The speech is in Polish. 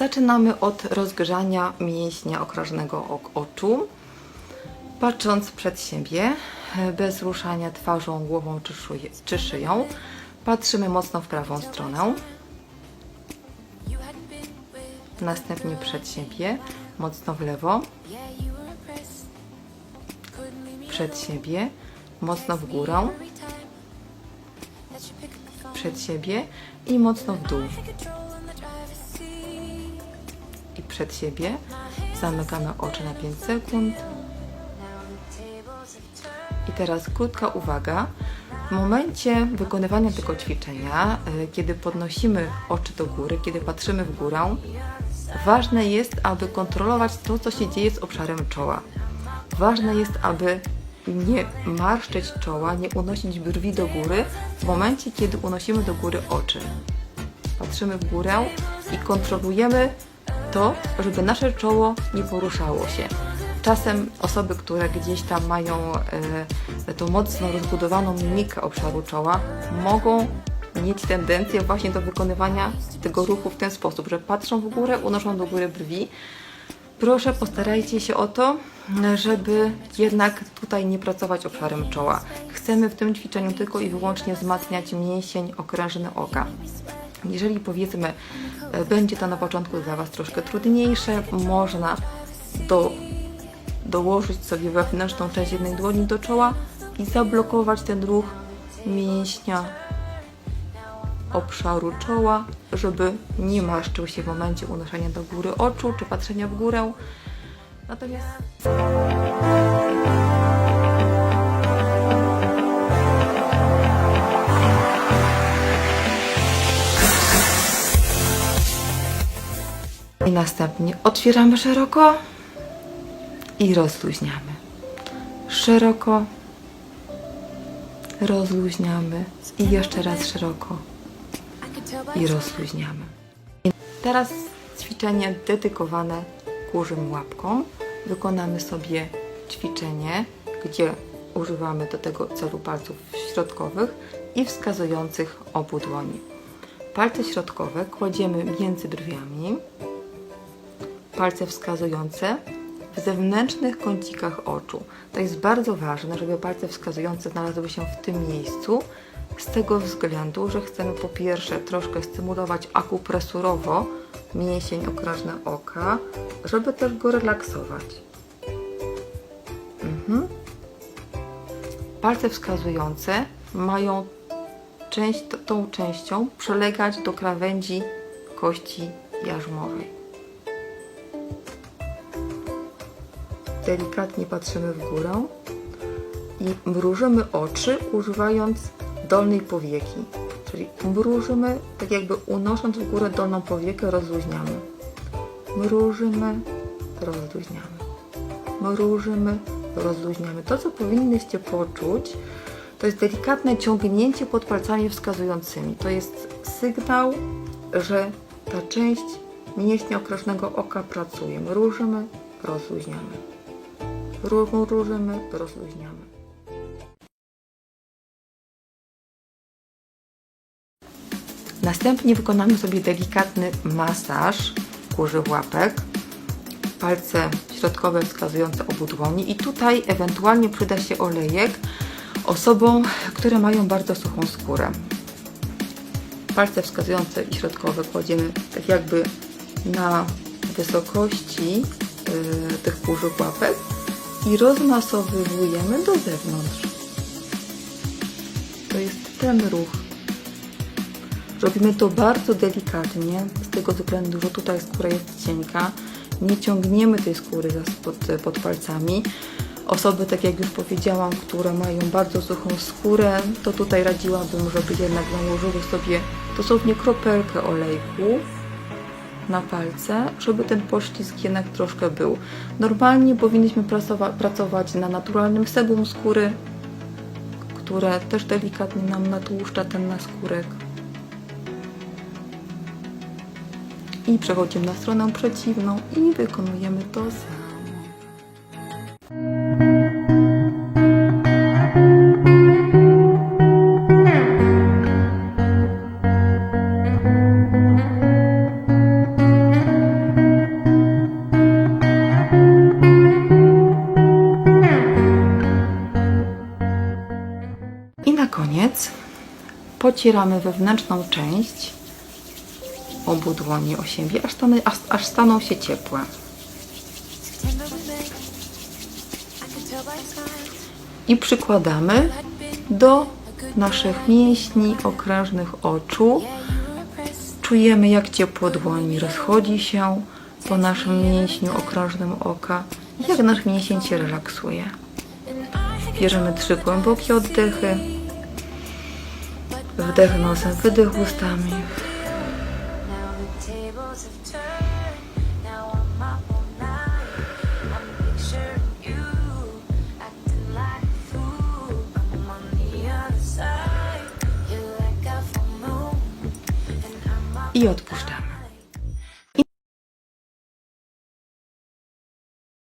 Zaczynamy od rozgrzania mięśnia okrążnego ok- oczu. Patrząc przed siebie, bez ruszania twarzą, głową czy, szyję, czy szyją, patrzymy mocno w prawą stronę. Następnie przed siebie, mocno w lewo. Przed siebie, mocno w górę. Przed siebie i mocno w dół. Przed siebie. Zamykamy oczy na 5 sekund. I teraz krótka uwaga. W momencie wykonywania tego ćwiczenia, y, kiedy podnosimy oczy do góry, kiedy patrzymy w górę, ważne jest, aby kontrolować to, co się dzieje z obszarem czoła. Ważne jest, aby nie marszczyć czoła, nie unosić brwi do góry w momencie, kiedy unosimy do góry oczy. Patrzymy w górę i kontrolujemy to, żeby nasze czoło nie poruszało się. Czasem osoby, które gdzieś tam mają e, tą mocno rozbudowaną mimikę obszaru czoła, mogą mieć tendencję właśnie do wykonywania tego ruchu w ten sposób, że patrzą w górę, unoszą do góry brwi. Proszę postarajcie się o to, żeby jednak tutaj nie pracować obszarem czoła. Chcemy w tym ćwiczeniu tylko i wyłącznie wzmacniać mięsień okrężny oka. Jeżeli powiedzmy, e, będzie to na początku dla Was troszkę trudniejsze, można do, dołożyć sobie wewnętrzną część jednej dłoni do czoła i zablokować ten ruch mięśnia obszaru czoła, żeby nie marszczył się w momencie unoszenia do góry oczu czy patrzenia w górę. Natomiast i następnie otwieramy szeroko i rozluźniamy. Szeroko rozluźniamy i jeszcze raz szeroko i rozluźniamy. I Teraz ćwiczenie dedykowane kurzym łapkom. Wykonamy sobie ćwiczenie, gdzie używamy do tego celu palców środkowych i wskazujących obu dłoni. Palce środkowe kładziemy między brwiami, palce wskazujące w zewnętrznych kącikach oczu. To jest bardzo ważne, żeby palce wskazujące znalazły się w tym miejscu, z tego względu, że chcemy po pierwsze troszkę stymulować akupresurowo mięsień okrążny oka, żeby też go relaksować. Mhm. Palce wskazujące mają część, tą częścią przylegać do krawędzi kości jarzmowej. delikatnie patrzymy w górę i mrużymy oczy, używając dolnej powieki. Czyli mrużymy, tak jakby unosząc w górę dolną powiekę, rozluźniamy. Mrużymy, rozluźniamy. Mrużymy, rozluźniamy. To, co powinnyście poczuć, to jest delikatne ciągnięcie pod palcami wskazującymi. To jest sygnał, że ta część mięśnia okrężnego oka pracuje. Mrużymy, rozluźniamy. Mrużymy, rozluźniamy. Następnie wykonamy sobie delikatny masaż kurzy łapek. Palce środkowe wskazujące obu dłoni i tutaj ewentualnie przyda się olejek osobom, które mają bardzo suchą skórę. Palce wskazujące i środkowe kładziemy tak jakby na wysokości yy, tych kurzych łapek i rozmasowujemy do zewnątrz. To jest ten ruch. Robimy to bardzo delikatnie, z tego względu, że tutaj skóra jest cienka. Nie ciągniemy tej skóry pod, pod palcami. Osoby, tak jak już powiedziałam, które mają bardzo suchą skórę, to tutaj radziłabym, żeby jednak nałożyły sobie dosłownie kropelkę olejku na palce, żeby ten poślizg jednak troszkę był. Normalnie powinniśmy pracowa- pracować na naturalnym sebum skóry, które też delikatnie nam natłuszcza ten naskórek. i przechodzimy na stronę przeciwną i wykonujemy to samo. I na koniec pocieramy wewnętrzną część obu dłoni o siebie, aż, stane, aż, aż staną się ciepłe. I przykładamy do naszych mięśni okrężnych oczu. Czujemy, jak ciepło dłoni rozchodzi się po naszym mięśniu okrążnym oka, jak nasz mięsień się relaksuje. Bierzemy trzy głębokie oddechy. Wdech nosem, wydech ustami. I odpuszczamy.